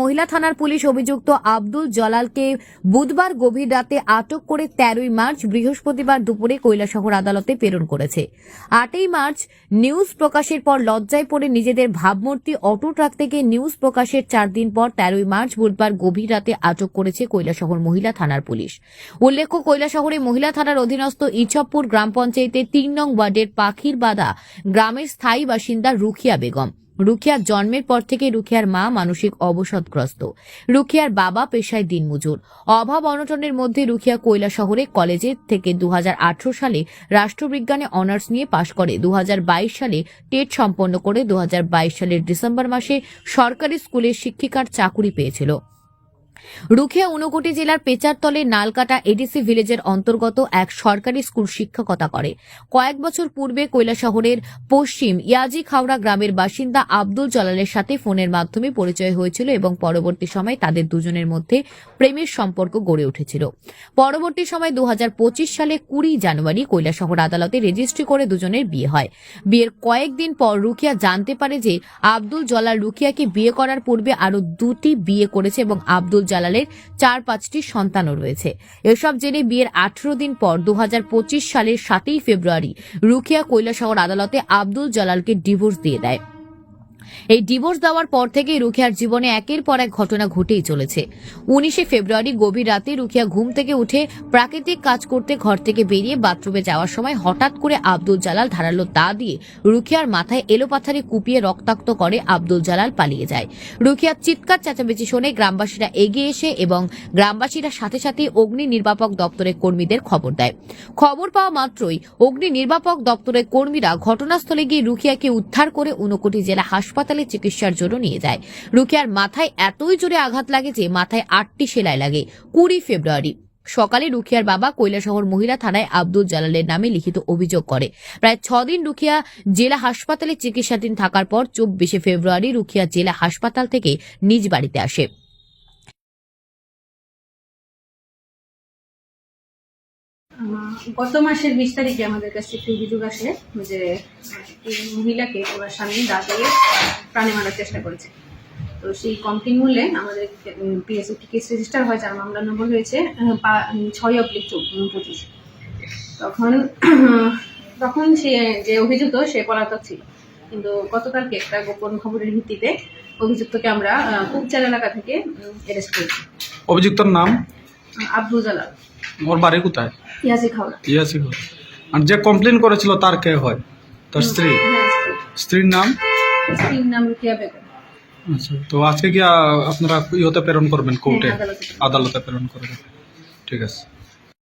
মহিলা থানার পুলিশ অভিযুক্ত আব্দুল জলালকে বুধবার গভীর রাতে আটক করে তেরোই মার্চ বৃহস্পতিবার দুপুরে কৈলাসহর আদালতে প্রেরণ করেছে। আটই মার্চ নিউজ প্রকাশের পর লজ্জায় পড়ে নিজেদের ভাবমূর্তি অটুট রাখতে গিয়ে নিউজ প্রকাশের চার দিন পর তেরোই মার্চ বুধবার গভীর রাতে আটক করেছে কৈলাসহর মহিলা থানার পুলিশ। উল্লেখ্য, কৈলাসহরে মহিলা থানার অধীনস্থ ইছপপুর গ্রাম পঞ্চায়েতের তিন নং ওয়ার্ডের পাখির বাদা গ্রামের স্থায়ী বাসিন্দা রুখিয়া বেগম। রুখিয়ার জন্মের পর থেকে রুখিয়ার মা মানসিক অবসাদগ্রস্ত। রুখিয়ার বাবা পেশায় দিনমজুর। অভাব অনটনের মধ্যে রুখিয়া কৈলা শহরে কলেজে থেকে দুহাজার আঠারো সালে রাষ্ট্রবিজ্ঞানে অনার্স নিয়ে পাশ করে। দু হাজার বাইশ সালে টেট সম্পন্ন করে। দু হাজার বাইশ সালের ডিসেম্বর মাসে সরকারি স্কুলের শিক্ষিকার চাকুরি পেয়েছিল। রুখিয়া ঊনকোটি জেলার পেচারতলে নালকাটা এডিসি ভিলেজের অন্তর্গত এক সরকারি স্কুল শিক্ষকতা করে। কয়েক বছর পূর্বে কৈলাসহরের পশ্চিম ইয়াজি খাওড়া গ্রামের বাসিন্দা আব্দুল জলালের সাথে ফোনের মাধ্যমে পরিচয় হয়েছিল এবং পরবর্তী সময় তাদের দুজনের মধ্যে প্রেমের সম্পর্ক গড়ে উঠেছিল। পরবর্তী সময় দু হাজার পঁচিশ সালে কুড়ি জানুয়ারি কৈলাসহর আদালতে রেজিস্ট্রি করে দুজনের বিয়ে হয়। বিয়ের কয়েকদিন পর রুকিয়া জানতে পারে যে আব্দুল জলাল রুকিয়াকে বিয়ে করার পূর্বে আরও দুটি বিয়ে করেছে এবং আব্দুল জালালের চার পাঁচটি সন্তানও রয়েছে। এসব জেনে বিয়ের আঠারো দিন পর দু হাজার পঁচিশ সালের সাতই ফেব্রুয়ারি রুখিয়া কৈলাসহর আদালতে আব্দুল জালালকে ডিভোর্স দিয়ে দেয়। এই ডিভোর্স দেওয়ার পর থেকেই রুখিয়ার জীবনে একের পর এক ঘটনা ঘটেই চলেছে। উনিশে ফেব্রুয়ারি গভীর রাতে রুখিয়া ঘুম থেকে উঠে প্রাকৃতিক কাজ করতে ঘর থেকে বেরিয়ে বাথরুমে যাওয়ার সময় হঠাৎ করে আব্দুল জালাল ধারালো দা দিয়ে রুখিয়ার মাথায় এলোপাথারে কুপিয়ে রক্তাক্ত করে আব্দুল জালাল পালিয়ে যায়। রুখিয়ার চিৎকার চেঁচামেচি শুনে গ্রামবাসীরা এগিয়ে এসে এবং গ্রামবাসীরা সাথে সাথে অগ্নি নির্বাপক দপ্তরের কর্মীদের খবর দেয়। খবর পাওয়া মাত্রই অগ্নি নির্বাপক দপ্তরের কর্মীরা ঘটনাস্থলে গিয়ে রুখিয়াকে উদ্ধার করে ঊনকোটি জেলা হাসপাতালে চিকিৎসার জন্য নিয়ে যায়। রুকিয়ার মাথায় এতই জোরে আঘাত লাগে যে মাথায় আটটি সেলাই লাগে। কুড়ি ফেব্রুয়ারি। সকালে রুখিয়ার বাবা কৈলাসহর মহিলা থানায় আব্দুল জালালের নামে লিখিত অভিযোগ করে। প্রায় ছদিন রুখিয়া জেলা হাসপাতালে চিকিৎসাধীন থাকার পর চব্বিশে ফেব্রুয়ারি রুখিয়া জেলা হাসপাতাল থেকে নিজ বাড়িতে আসে। গত মাসের বিশ তারিখে আমাদের কাছে একটি অভিযোগ আসে যে মহিলাকে ওনার স্বামী দাঁড়িয়ে প্রাণে মারার চেষ্টা করেছে। তো সেই কমপ্লেন মূল্যে আমাদের পিএসএ কেস রেজিস্টার হয় যার মামলা নম্বর হয়েছে ছয় অব্লিক পঁচিশ। তখন তখন সে যে অভিযুক্ত সে পলাতক ছিল। কিন্তু গতকালকে একটা গোপন খবরের ভিত্তিতে অভিযুক্তকে আমরা আহ, কুপচার এলাকা থেকে অ্যারেস্ট করেছি। অভিযুক্তর নাম? আব্দুল জালাল। ওর বাড়ি কোথায়? ইয়াসি খাওয়া ইয়াসি। আর যে কমপ্লেন করেছিল তার কে হয়? তার স্ত্রী? হ্যাঁ, স্ত্রীর নাম? স্ত্রীর নাম রুকিয়া বেগম। আচ্ছা তো আজকে কি আপনারা ইহতে প্রেরণ করবেন কোর্টে? হ্যাঁ, আদালতে। আদালতে প্রেরণ করবেন। ঠিক আছে।